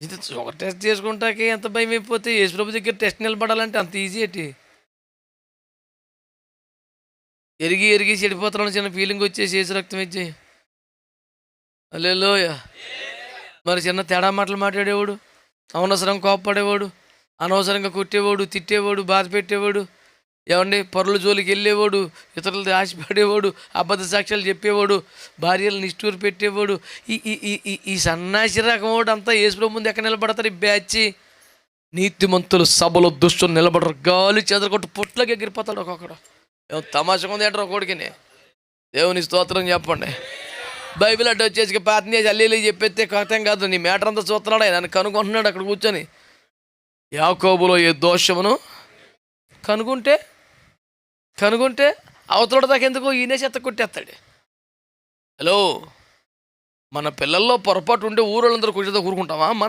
ఇది ఒక టెస్ట్ చేసుకుంటాకే ఎంత భయం అయిపోతే యేసుప్రభు దగ్గర టెస్ట్ నిలబడాలంటే అంత ఈజీ ఏంటి? ఎరిగి ఎరిగి చెడిపోతున్నాను చిన్న ఫీలింగ్ వచ్చేసి యేసు రక్తం ఇచ్చి అల్లెలోయ మరి చిన్న తేడా మాటలు మాట్లాడేవాడు అనవసరం కోప్పడేవాడు అనవసరంగా కొట్టేవాడు తిట్టేవాడు బాధ పెట్టేవాడు ఏమండి పరుల జోలికి వెళ్ళేవాడు ఇతరులది ఆశపడేవాడు అబద్ధ సాక్ష్యాలు చెప్పేవాడు భార్యలు నిష్ఠూరు పెట్టేవాడు ఈ ఈ ఈ ఈ ఈ సన్నాసి రకం వాడు అంతా యేసుప్రభు ముందు ఎక్కడ నిలబడతారు ఈ బ్యాచ్? నీతిమంతులు సభలో దుష్టులు నిలబడరు గాలి చెదరగొట్టు పొట్లకి ఎగిరిపోతాడు ఒక్కొక్కడు. ఏం తమాషగా ఉంది అంటారు కొడుకుని. దేవుని స్తోత్రం చెప్పండి. బైబిల్ అడ్డు వచ్చేసి పాతని అల్లి అల్లీలు చెప్పేస్తే కథం కాదు నీ మేటర్ అంతా చూస్తున్నాడు ఆయన నన్ను కనుక్కుంటున్నాడు అక్కడ కూర్చొని. యాకోబులో ఏ దోషమును కనుగొంటే కనుగొంటే అవతలడు దాకెందుకు ఈయనే చెత్త కొట్టేస్తాడు. హలో మన పిల్లల్లో పొరపాటు ఉంటే ఊరోళ్ళందరూ కూర్చోతో కూరుకుంటామా మనం